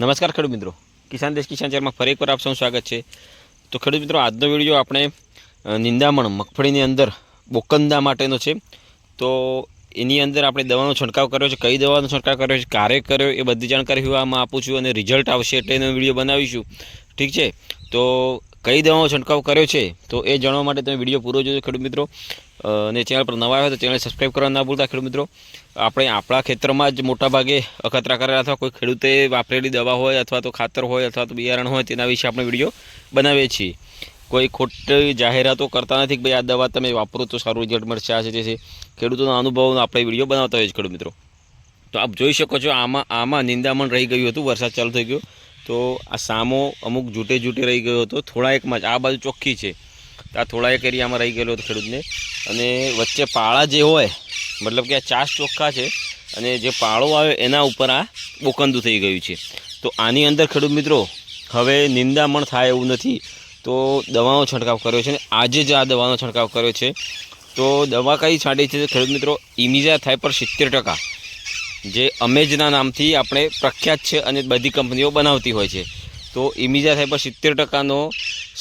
નમસ્કાર ખેડૂત મિત્રો. કિસાન દેશ કિસાન ચેનલમાં ફરી એકવાર આપ સૌ સ્વાગત છે. તો ખેડૂત મિત્રો, આજનો વીડિયો આપણે નિંદામણ, મગફળીની અંદર બોકંદા માટેનો છે. તો એની અંદર આપણે દવાનો છંટકાવ કર્યો છે. કઈ દવાનો છંટકાવ કર્યો છે? ક્યારે કર્યો? એ બધી જાણકારી હું આમાં આપું છું અને રિઝલ્ટ આવશે એટલે એનો વીડિયો બનાવીશું. ઠીક છે? તો કઈ દવાનો છંટકાવ કર્યો છે, તો એ જાણવા માટે તમે વીડિયો પૂરો જોજો ખેડૂત મિત્રો. અને ચેનલ પર નવા આવ્યા તો ચેનલ સબસ્ક્રાઈબ કરવા ના ભૂલતા ખેડૂત મિત્રો. આપણે આપણા ખેતરમાં જ મોટાભાગે અખતરા કરેલા અથવા કોઈ ખેડૂતે વાપરેલી દવા હોય અથવા તો ખાતર હોય અથવા તો બિયારણ હોય તેના વિશે આપણે વીડિયો બનાવીએ છીએ. કોઈ ખોટી જાહેરાતો કરતા નથી કે ભાઈ આ દવા તમે વાપરો તો સારું રિઝલ્ટ મળશે. આ છે ખેડૂતોના અનુભવનો આપણે વીડિયો બનાવતા હોય છે ખેડૂત મિત્રો. તો આપ જોઈ શકો છો, આમાં આમાં નિંદામણ રહી ગયું હતું, વરસાદ ચાલુ થઈ ગયો. તો આ સામો અમુક જૂટે જૂટે રહી ગયો હતો. થોડા એકમાં જ. આ બાજુ ચોખ્ખી છે. તો આ થોડા એક એરિયામાં રહી ગયેલો હતો ખેડૂતને. અને વચ્ચે પાળા જે હોય, મતલબ કે આ ચાસ ચોખ્ખા છે, અને જે પાળો આવે એના ઉપર આ બોકંદું થઈ ગયું છે. તો આની અંદર ખેડૂત મિત્રો, હવે નિંદામણ થાય એવું નથી. તો દવાનો છંટકાવ કર્યો છે અને આજે જ આ દવાનો છંટકાવ કર્યો છે. તો દવા કઈ છાંટી છે? ખેડૂત મિત્રો ઇમિઝા થાય પર સિત્તેર ટકા. જે અમેજના નામથી આપણે પ્રખ્યાત છે અને બધી કંપનીઓ બનાવતી હોય છે. તો ઇમિજા પર સિત્તેર ટકાનો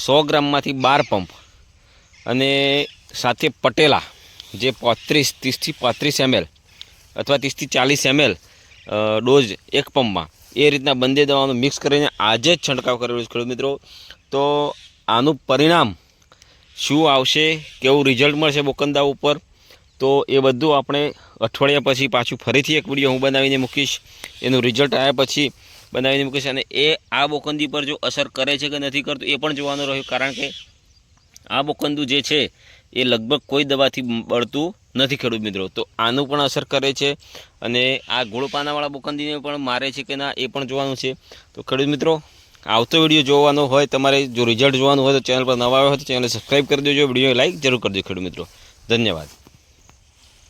સો ગ્રામમાંથી બાર પંપ અને સાથે પટેલા જે પાંત્રીસ, ત્રીસથી પાંત્રીસ એમએલ અથવા ત્રીસથી ચાલીસ એમએલ ડોઝ એક પંપમાં એ રીતના બંને દવાનું મિક્સ કરીને આજે જ છંટકાવ કરેલો છે ખેડૂત મિત્રો. તો આનું પરિણામ શું આવશે, કેવું રિઝલ્ટ મળશે બોકંદા ઉપર? તો એ બધું આપણે અઠવાડિયા પછી પાછું ફરીથી એક વીડિયો હું બનાવીને મૂકીશ. એનું રિઝલ્ટ આવ્યા પછી બનાવીને મૂકીશ અને એ આ બોકંદી પર જો અસર કરે છે કે નથી કરતું એ પણ જોવાનું રહ્યું. કારણ કે આ બોકંદુ જે છે એ લગભગ કોઈ દવાથી બળતું નથી ખેડૂત મિત્રો. તો આનું પણ અસર કરે છે અને આ ગોળપાનાવાળા બોકંદીને પણ મારે છે કે ના એ પણ જોવાનું છે. તો ખેડૂત મિત્રો, આવતો વીડિયો જોવાનો હોય, તમારે જો રિઝલ્ટ જોવાનું હોય તો ચેનલ પર નવા આવ્યો હોય તો ચેનલ સબસ્ક્રાઈબ કરી દેજો વીડિયો લાઈક જરૂર કરજો ખેડૂત મિત્રો. ધન્યવાદ.